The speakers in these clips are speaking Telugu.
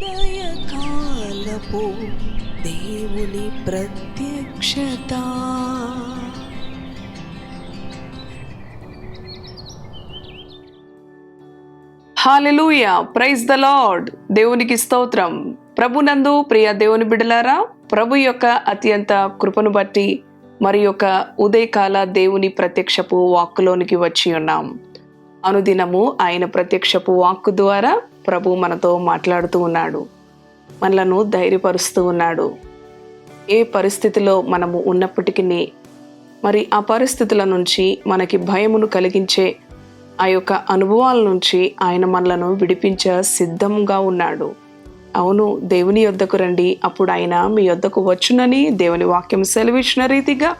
ఉదయకాలపు దేవుని ప్రత్యక్షత. హాలెలూయ ప్రైజ్ ద లార్డ్ దేవునికి స్తోత్రం. ప్రభునందు ప్రియ దేవుని బిడలారా ప్రభు యొక్క అత్యంత కృపను బట్టి మరి యొక్క ఉదయకాల దేవుని ప్రత్యక్షపు వాక్కులోనికి వచ్చి ఉన్నాం. అనుదినము ఆయన ప్రత్యక్షపు వాక్కు ద్వారా ప్రభు మనతో మాట్లాడుతూ ఉన్నాడు. మనలను ధైర్యపరుస్తూ ఉన్నాడు. ఏ పరిస్థితిలో మనము ఉన్నప్పటికీ మరి ఆ పరిస్థితుల నుంచి మనకి భయమును కలిగించే ఆ యొక్క అనుభవాల నుంచి ఆయన మనలను విడిపించ సిద్ధంగా ఉన్నాడు. అవును దేవుని యొద్దకు రండి. అప్పుడు ఆయన మీ యొద్దకు వచ్చునని దేవుని వాక్యం సెలవిచ్చిన రీతిగా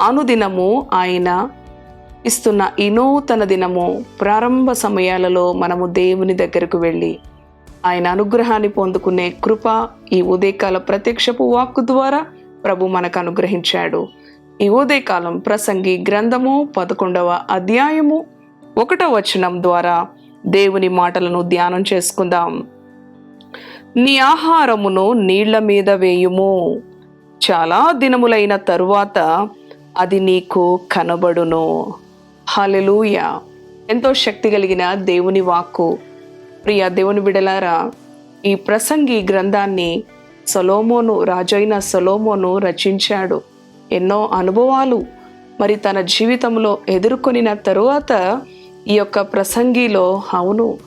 అనుదినము ఆయన ఇస్తున్న ఈ నూతన దినము ప్రారంభ సమయాలలో మనము దేవుని దగ్గరకు వెళ్ళి ఆయన అనుగ్రహాన్ని పొందుకునే కృప ఈ ఉదయకాల ప్రత్యక్షపు వాక్కు ద్వారా ప్రభు మనకు అనుగ్రహించాడు. ఈ ఉదయకాలం ప్రసంగి గ్రంథము పదకొండవ అధ్యాయము ఒకటో వచనం ద్వారా దేవుని మాటలను ధ్యానం చేసుకుందాం. నీ ఆహారమును నీళ్ళ మీద వేయుము. చాలా దినములైన తరువాత అది నీకు కనబడును. హలెలూయ. ఎంతో శక్తి కలిగిన దేవుని వాక్కు. ప్రియ దేవుని బిడలారా ఈ ప్రసంగి గ్రంథాన్ని సొలోమోను రాజైన సొలోమోను రచించాడు. ఎన్నో అనుభవాలు మరి తన జీవితంలో ఎదుర్కొనిన తరువాత ఈ యొక్క ప్రసంగిలో అవును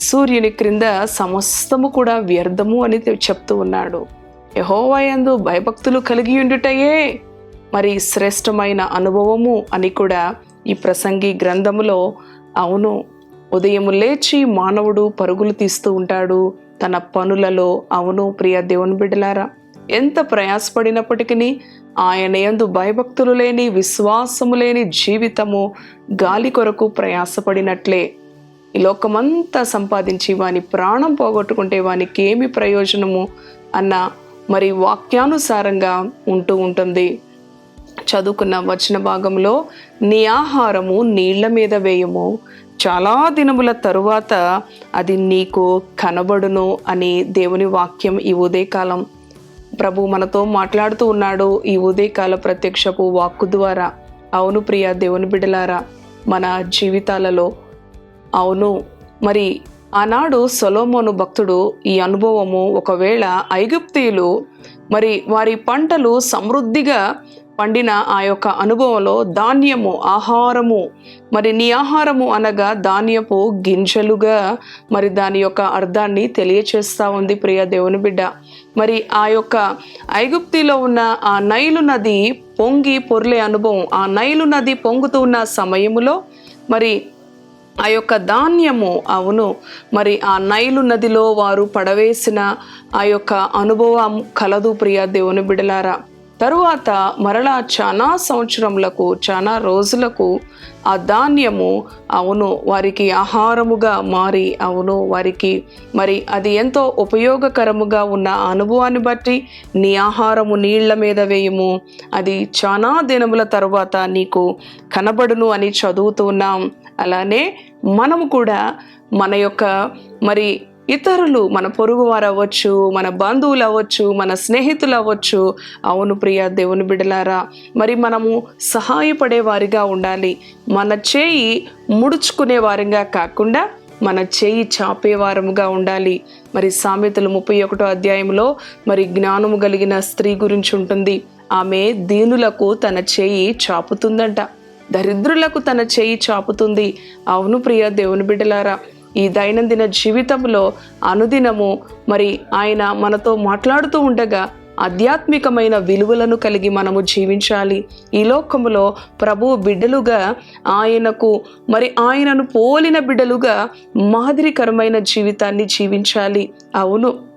సూర్యుని క్రింద సమస్తము కూడా వ్యర్థము అని చెప్తూ ఉన్నాడు. యహోవయందు భయభక్తులు కలిగి ఉండుటయే మరి శ్రేష్టమైన అనుభవము అని కూడా ఈ ప్రసంగి గ్రంథములో అవును ఉదయం లేచి మానవుడు పరుగులు తీస్తూ ఉంటాడు. తన పనులలో అవును ప్రియ దేవుని బిడ్డలారా ఎంత ప్రయాసపడినప్పటికీ ఆయన యందు భయభక్తులు లేని విశ్వాసము లేని జీవితము గాలి కొరకు ప్రయాసపడినట్లే. ఈ లోకమంతా సంపాదించి వాని ప్రాణం పోగొట్టుకుంటే వానికి ఏమి ప్రయోజనము? అన్న మరి వాక్యానుసారంగా ఉంటూ ఉంటుంది. చదువుకున్న వచ్చిన భాగంలో నీ ఆహారము నీళ్ళ మీద వేయము. చాలా దినముల తరువాత అది నీకు కనబడును అని దేవుని వాక్యం ఈ ఉదయకాలం. ప్రభు మనతో మాట్లాడుతూ ఉన్నాడు ఈ ఉదయకాల ప్రత్యక్షపు వాక్కు ద్వారా. అవును ప్రియ దేవుని బిడలారా మన జీవితాలలో అవును. మరి ఆనాడు సొలోమోను భక్తుడు ఈ అనుభవము ఒకవేళ ఐగుప్తీయులు మరి వారి పంటలు సమృద్ధిగా పండిన ఆ యొక్క అనుభవంలో ధాన్యము ఆహారము మరి నీ ఆహారము అనగా ధాన్యపు గింజలుగా మరి దాని యొక్క అర్థాన్ని తెలియచేస్తూ ఉంది ప్రియ దేవుని బిడ్డ. మరి ఆ యొక్క ఐగుప్తిలో ఉన్న ఆ నైలు నది పొంగి పొర్లే అనుభవం ఆ నైలు నది పొంగుతూ ఉన్న సమయములో మరి ఆ యొక్క ధాన్యము అవును మరి ఆ నైలు నదిలో వారు పడవేసిన ఆ యొక్క అనుభవం కలదు ప్రియ దేవుని బిడలారా తరువాత మరలా చాలా సంవత్సరములకు చాలా రోజులకు ఆ ధాన్యము అవును వారికి ఆహారముగా మారి అవును వారికి మరి అది ఎంతో ఉపయోగకరముగా ఉన్న అనుభవాన్ని బట్టి నీ ఆహారము నీళ్ళ మీద వేయము. అది చాలా దినముల తరువాత నీకు కనబడును అని చదువుతున్నాం అలానే మనము కూడా మన యొక్క మరి ఇతరులు మన పొరుగు వారు అవ్వచ్చు మన బంధువులు అవ్వచ్చు మన స్నేహితులు అవ్వచ్చు అవును ప్రియ దేవుని బిడలారా మరి మనము సహాయపడే వారిగా ఉండాలి. మన చేయి ముడుచుకునే వారిగా కాకుండా మన చేయి చాపేవారముగా ఉండాలి. మరి సామెతలు ముప్పై ఒకటో అధ్యాయంలో మరి జ్ఞానము కలిగిన స్త్రీ గురించి ఉంటుంది. ఆమె దీనులకు తన చేయి చాపుతుందంట. దరిద్రులకు తన చేయి చాపుతుంది. అవును ప్రియ దేవుని బిడ్డలారా ఈ దైనందిన జీవితంలో అనుదినము మరి ఆయన మనతో మాట్లాడుతూ ఉండగా ఆధ్యాత్మికమైన విలువలను కలిగి మనము జీవించాలి. ఈ లోకములో ప్రభు బిడ్డలుగా ఆయనకు మరి ఆయనను పోలిన బిడ్డలుగా మాదిరికరమైన జీవితాన్ని జీవించాలి. అవును.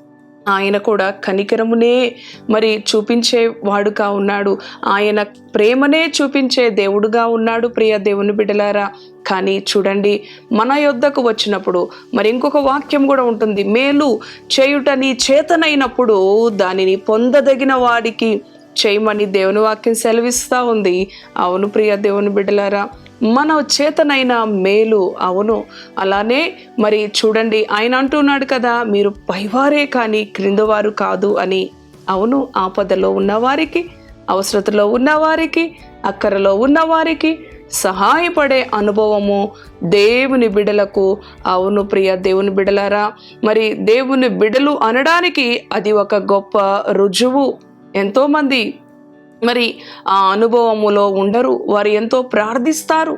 ఆయన కూడా కనికరమునే మరి చూపించే వాడుగా ఉన్నాడు. ఆయన ప్రేమనే చూపించే దేవుడుగా ఉన్నాడు ప్రియ దేవుని బిడ్డలారా. కానీ చూడండి మన యొద్దకు వచ్చినప్పుడు మరి ఇంకొక వాక్యం కూడా ఉంటుంది. మేలు చేయుట నీ చేతనైనప్పుడు దానిని పొందదగిన వాడికి చేయమని దేవుని వాక్యం సెలవిస్తూ ఉంది. అవును ప్రియ దేవుని బిడ్డలారా. మన చేతనైన మేలు. అవును. అలానే మరి చూడండి ఆయన అంటున్నాడు కదా మీరు పైవారే కానీ క్రిందవారు కాదు అని. అవును ఆపదలో ఉన్నవారికి అవసరతలో ఉన్నవారికి అక్కరలో ఉన్నవారికి సహాయపడే అనుభవము దేవుని బిడలకు. అవును ప్రియ దేవుని బిడలారా మరి దేవుని బిడలు అనడానికి అది ఒక గొప్ప రుజువు. ఎంతోమంది మరి ఆ అనుభవములో ఉండరు. వారు ఎంతో ప్రార్థిస్తారు.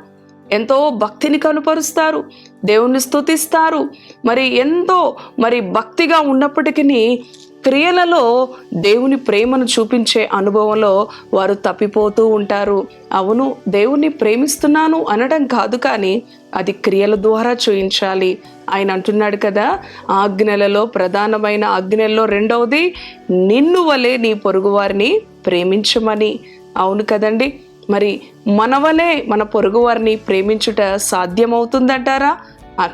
ఎంతో భక్తిని కనుపరుస్తారు. దేవుణ్ణి స్థుతిస్తారు మరి ఎంతో మరి భక్తిగా ఉన్నప్పటికీ క్రియలలో దేవుని ప్రేమను చూపించే అనుభవంలో వారు తప్పిపోతూ ఉంటారు. అవును దేవుణ్ణి ప్రేమిస్తున్నాను అనడం కాదు కానీ అది క్రియల ద్వారా చూయించాలి. ఆయన అంటున్నాడు కదా ఆజ్ఞలలో ప్రధానమైన ఆజ్ఞలలో రెండవది నిన్ను వలె నీ పొరుగువారిని ప్రేమించమని. అవును కదండి మరి మన వలె మన పొరుగువారిని ప్రేమించుట సాధ్యమవుతుందంటారా?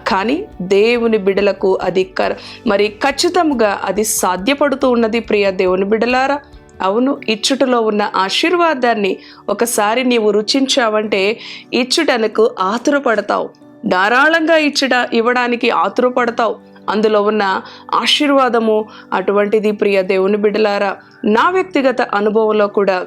కానీ దేవుని బిడలకు అది కర్ మరి ఖచ్చితంగా అది సాధ్యపడుతూ ఉన్నది ప్రియ దేవుని బిడలారా. అవును ఇచ్చుటలో ఉన్న ఆశీర్వాదాన్ని ఒకసారి నీవు రుచించావంటే ఇచ్చుటనకు ఆతురపడతావు. ధారాళంగా ఇచ్చుట ఇవ్వడానికి ఆతురపడతావు. అందులో ఉన్న ఆశీర్వాదము అటువంటిది ప్రియ దేవుని బిడలారా. నా వ్యక్తిగత అనుభవంలో కూడా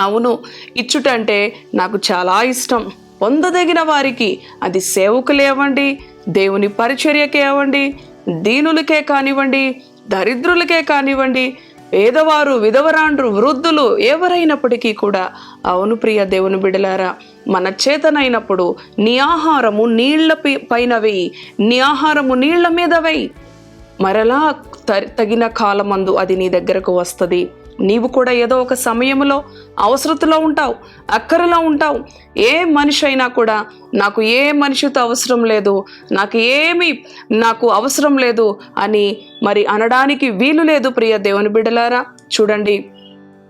అవును ఇచ్చుట అంటే నాకు చాలా ఇష్టం. పొందదగిన వారికి అది సేవకులే అవ్వండి దేవుని పరిచర్యకే అవ్వండి దీనులకే కానివ్వండి దరిద్రులకే కానివ్వండి పేదవారు విధవరాండ్రు వృద్ధులు ఎవరైనప్పటికీ కూడా అవును ప్రియ దేవుని బిడలారా మన చేతనైనప్పుడు నీ ఆహారము నీళ్ళ పై- పైన వేయి నీ ఆహారము నీళ్ళ మీద వేయి. మరలా త- తగిన కాలమందు అది నీ దగ్గరకు వస్తుంది. నీవు కూడా ఏదో ఒక సమయంలో అవసరతలో ఉంటావు అక్కరలో ఉంటావు. ఏ మనిషి అయినా కూడా నాకు ఏ మనిషితో అవసరం లేదు నాకు ఏమి నాకు అవసరం లేదు అని మరి అనడానికి వీలు లేదు ప్రియ దేవుని బిడ్డలారా. చూడండి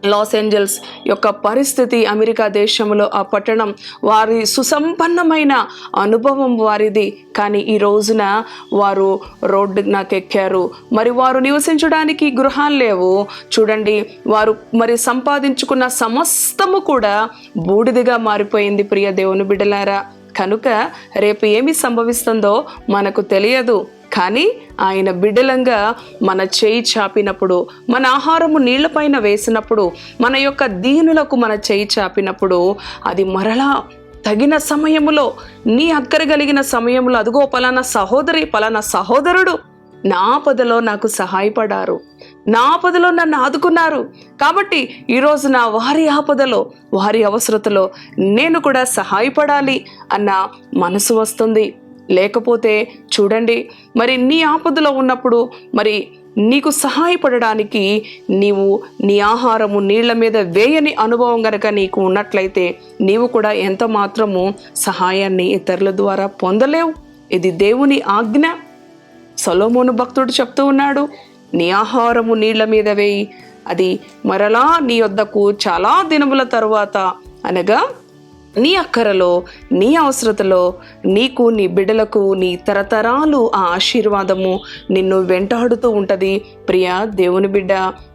లాస్ ఏంజల్స్ యొక్క పరిస్థితి అమెరికా దేశంలో ఆ పట్టణం వారి సుసంపన్నమైన అనుభవం వారిది. కానీ ఈ రోజున వారు రోడ్డు నాకు ఎక్కారు. మరి వారు నివసించడానికి గృహాలు లేవు. చూడండి వారు మరి సంపాదించుకున్న సమస్తము కూడా బూడిదిగా మారిపోయింది ప్రియ దేవుని బిడ్డలారా. కనుక రేపు ఏమి సంభవిస్తుందో మనకు తెలియదు. కానీ ఆయన బిడ్డలంగా మన చేయి చాపినప్పుడు మన ఆహారము నీళ్ళపైన వేసినప్పుడు మన యొక్క దీనులకు మన చేయి చాపినప్పుడు అది మరలా తగిన సమయములో నీ అక్కర కలిగిన సమయంలో అదిగో పలానా సహోదరి పలానా సహోదరుడు నా ఆపదలో నాకు సహాయపడారు. నా ఆపదలో నన్ను ఆదుకున్నారు. కాబట్టి ఈరోజు నా వారి ఆపదలో వారి అవసరతలో నేను కూడా సహాయపడాలి అన్న మనసు వస్తుంది. లేకపోతే చూడండి మరి నీ ఆపదలో ఉన్నప్పుడు మరి నీకు సహాయపడడానికి నీవు నీ ఆహారము నీళ్ళ మీద వేయని అనుభవం గనక నీకు ఉన్నట్లయితే నీవు కూడా ఎంత మాత్రము సహాయాన్ని ఇతరుల ద్వారా పొందలేవు. ఇది దేవుని ఆజ్ఞ. సొలోమోను భక్తుడు చెప్తూ ఉన్నాడు నీ ఆహారము నీళ్ళ మీద వేయి. అది మరలా నీ వద్దకు చాలా దినముల తరువాత అనగా నీ అక్కరలో నీ అవసరతలో నీకు నీ బిడ్డలకు నీ తరతరాలు ఆ ఆశీర్వాదము నిన్ను వెంటాడుతూ ఉంటుంది. ప్రియా దేవుని బిడ్డ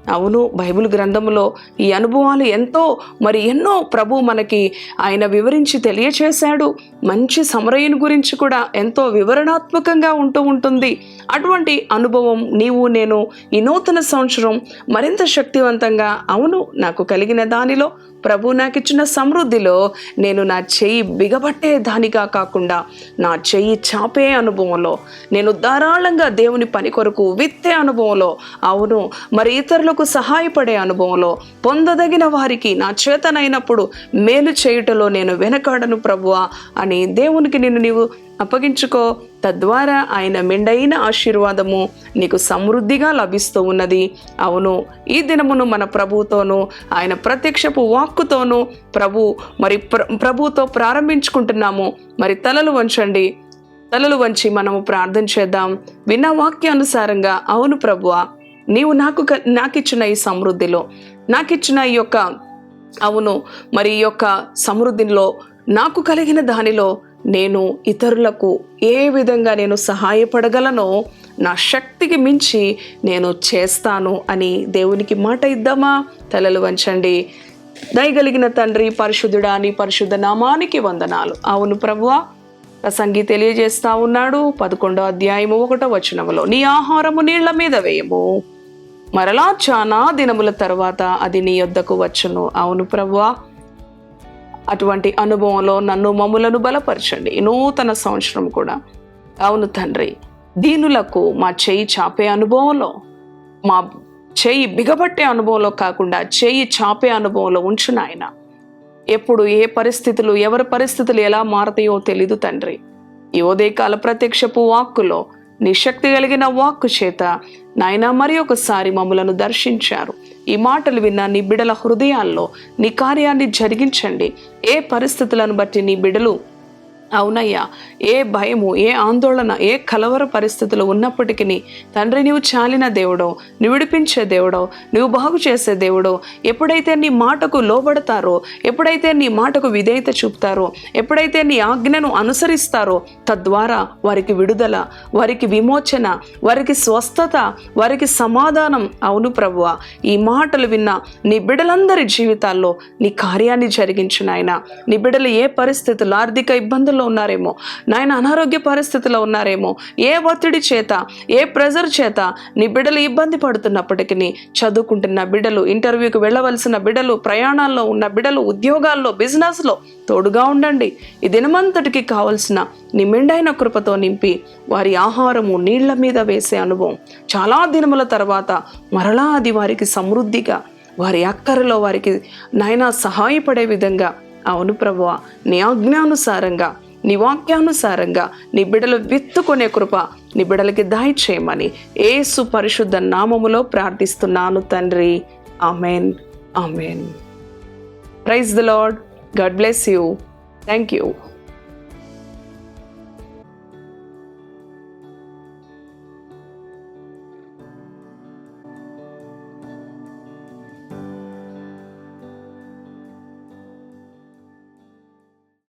అవును బైబిల్ గ్రంథములో ఈ అనుభవాలు ఎంతో మరి ఎన్నో ప్రభు మనకి ఆయన వివరించి తెలియచేశాడు. మంచి సమరయుని గురించి కూడా ఎంతో వివరణాత్మకంగా ఉంటూ ఉంటుంది. అటువంటి అనుభవం నీవు నేను ఈ నూతన సంవత్సరం మరింత శక్తివంతంగా అవును నాకు కలిగిన దానిలో ప్రభు నాకు ఇచ్చిన సమృద్ధిలో నేను నా చెయ్యి బిగబట్టే దానిగా కాకుండా నా చెయ్యి చాపే అనుభవంలో నేను ధారాళంగా దేవుని పని కొరకు విత్తే అనుభవంలో అవును మరి ఇతరులు ఇతరులకు సహాయపడే అనుభవంలో పొందదగిన వారికి నా చేతనైనప్పుడు మేలు చేయుటలో నేను వెనకాడను ప్రభువా అని దేవునికి నిన్ను నీవు అప్పగించుకో. తద్వారా ఆయన మెండైన ఆశీర్వాదము నీకు సమృద్ధిగా లభిస్తూ ఉన్నది. అవును ఈ దినమును మన ప్రభుతోనూ ఆయన ప్రత్యక్షపు వాక్కుతోనూ ప్రభు మరి ప్ర ప్రభుతో ప్రారంభించుకుంటున్నాము. మరి తలలు వంచండి. తలలు వంచి మనము ప్రార్థన చేద్దాం. విన్న వాక్యానుసారంగా అవును ప్రభువా నీవు నాకు క- నాకిచ్చిన ఈ సమృద్ధిలో నాకిచ్చిన ఈ యొక్క అవును మరి ఈ యొక్క సమృద్ధిలో నాకు కలిగిన దానిలో నేను ఇతరులకు ఏ విధంగా నేను సహాయపడగలనో నా శక్తికి మించి నేను చేస్తాను అని దేవునికి మాట ఇద్దామా? తలలు వంచండి. దయగలిగిన తండ్రి పరిశుద్ధుడా నీ పరిశుద్ధ నామానికి వందనాలు. అవును ప్రభువా ప్రసంగి తెలియజేస్తా ఉన్నాడు. పదకొండో అధ్యాయము ఒకటో వచనములో నీ ఆహారము నీళ్ళ మీద వేయము. మరలా చాలా దినముల తర్వాత అది నీ యొద్దకు వచ్చును. అవును ప్రభువా అటువంటి అనుభవంలో నన్ను మమ్ములను బలపరచండి. నూతన సంవత్సరం కూడా. అవును తండ్రి. దీనులకు మా చేయి చాపే అనుభవంలో మా చేయి బిగబట్టే అనుభవంలో కాకుండా చేయి చాపే అనుభవంలో ఉంచు నాయన. ఎప్పుడు ఏ పరిస్థితులు ఎవరి పరిస్థితులు ఎలా మారతాయో తెలీదు తండ్రి. ఈ ఉదయకాల ప్రత్యక్షపు వాక్కులో నీ శక్తి కలిగిన వాక్కు చేత నాయన మరి ఒకసారి మమ్మలను దర్శించారు. ఈ మాటలు విన్న నీ బిడల హృదయాల్లో నీ కార్యాన్ని జరిగించండి. ఏ పరిస్థితులను బట్టి నీ బిడలు అవునయ్యా. ఏ భయము ఏ ఆందోళన ఏ కలవర పరిస్థితులు ఉన్నప్పటికీ తండ్రి నీవు చాలిన దేవుడో నువ్వు విడిపించే దేవుడో నువ్వు బాగు చేసే దేవుడో ఎప్పుడైతే నీ మాటకు లోబడతారో ఎప్పుడైతే నీ మాటకు విధేయత చూపుతారో ఎప్పుడైతే నీ ఆజ్ఞను అనుసరిస్తారో తద్వారా వారికి విడుదల వారికి విమోచన వారికి స్వస్థత వారికి సమాధానం అవును ప్రభువ. ఈ మాటలు విన్న నీ బిడ్డలందరి జీవితాల్లో నీ కార్యాన్ని జరిగించునాయన నీ బిడ్డలు ఏ పరిస్థితులు ఆర్థిక ఇబ్బందులు ఇబ్బందుల్లో ఉన్నారేమో నాయన అనారోగ్య పరిస్థితిలో ఉన్నారేమో ఏ ఒత్తిడి చేత ఏ ప్రెజర్ చేత నీ బిడ్డలు ఇబ్బంది పడుతున్నప్పటికీ చదువుకుంటున్న బిడ్డలు ఇంటర్వ్యూకి వెళ్ళవలసిన బిడ్డలు ప్రయాణాల్లో ఉన్న బిడ్డలు ఉద్యోగాల్లో బిజినెస్లో తోడుగా ఉండండి. ఈ దినమంతటికి కావలసిన నీ మెండైన కృపతో నింపి వారి ఆహారము నీళ్ళ మీద వేసే అనుభవం. చాలా దినముల తర్వాత మరలా అది వారికి సమృద్ధిగా వారి అక్కరలో వారికి నాయన సహాయపడే విధంగా అవును ప్రభువ నీ ఆజ్ఞానుసారంగా నీ వాక్యానుసారంగా నీ బిడలు విత్తుకునే కృప నీ బిడలకి దాయి చేయమని ఏసు పరిశుద్ధ నామములో ప్రార్థిస్తున్నాను తండ్రి. Amen. Amen. Praise the Lord God bless you. Thank you